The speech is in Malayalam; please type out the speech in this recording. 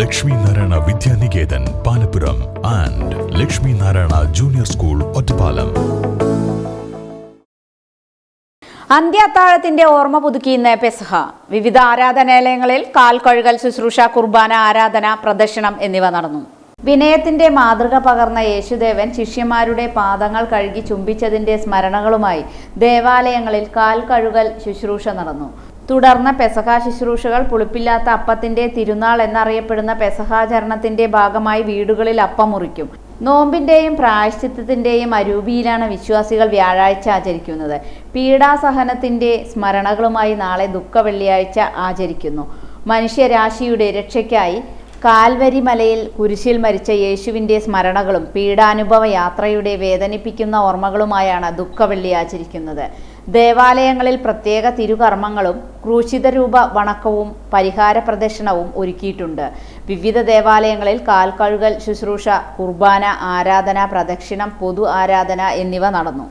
Lakshmi Narayana Vidyaniketan Palappuram and Lakshmi Narayana junior school Ottapalam. അന്ത്യാത്താഴത്തിന്റെ ഓർമ്മ പുതുക്കി ഇന്ന് പെസഹ. വിവിധ ആരാധനാലയങ്ങളിൽ കാൽ കഴുകൽ ശുശ്രൂഷ കുർബാന ആരാധന പ്രദർശനം എന്നിവ നടന്നു. വിനയത്തിന്റെ മാതൃക പകർന്ന യേശുദേവൻ ശിഷ്യന്മാരുടെ പാദങ്ങൾ കഴുകി ചുംബിച്ചതിന്റെ സ്മരണകളുമായി ദേവാലയങ്ങളിൽ കാൽ കഴുകൽ ശുശ്രൂഷ നടന്നു. തുടർന്ന് പെസഹ ശുശ്രൂഷകൾ പുളിപ്പില്ലാത്ത അപ്പത്തിന്റെ തിരുനാൾ എന്നറിയപ്പെടുന്ന പെസഹാചരണത്തിന്റെ ഭാഗമായി വീടുകളിൽ അപ്പം മുറിക്കും. നോമ്പിന്റെയും പ്രായശ്ചിത്തത്തിന്റെയും അരൂപിയിലാണ് വിശ്വാസികൾ വ്യാഴാഴ്ച ആചരിക്കുന്നത്. പീഡാസഹനത്തിന്റെ സ്മരണകളുമായി നാളെ ദുഃഖ വെള്ളിയാഴ്ച ആചരിക്കുന്നു. മനുഷ്യരാശിയുടെ രക്ഷയ്ക്കായി കാൽവരി മലയിൽ കുരിശിൽ മരിച്ച യേശുവിന്റെ സ്മരണകളും പീഡാനുഭവ യാത്രയുടെ വേദനിപ്പിക്കുന്ന ഓർമ്മകളുമായാണ് ദുഃഖവെള്ളി ആചരിക്കുന്നത്. ദേവാലയങ്ങളിൽ പ്രത്യേക തിരുകർമ്മങ്ങളും ക്രൂശിതരൂപ വണക്കവും പരിഹാര പ്രദക്ഷിണവും ഒരുക്കിയിട്ടുണ്ട്. വിവിധ ദേവാലയങ്ങളിൽ കാൽക്കഴുകൽ ശുശ്രൂഷ കുർബാന ആരാധന പ്രദക്ഷിണം പൊതു ആരാധന എന്നിവ നടന്നു.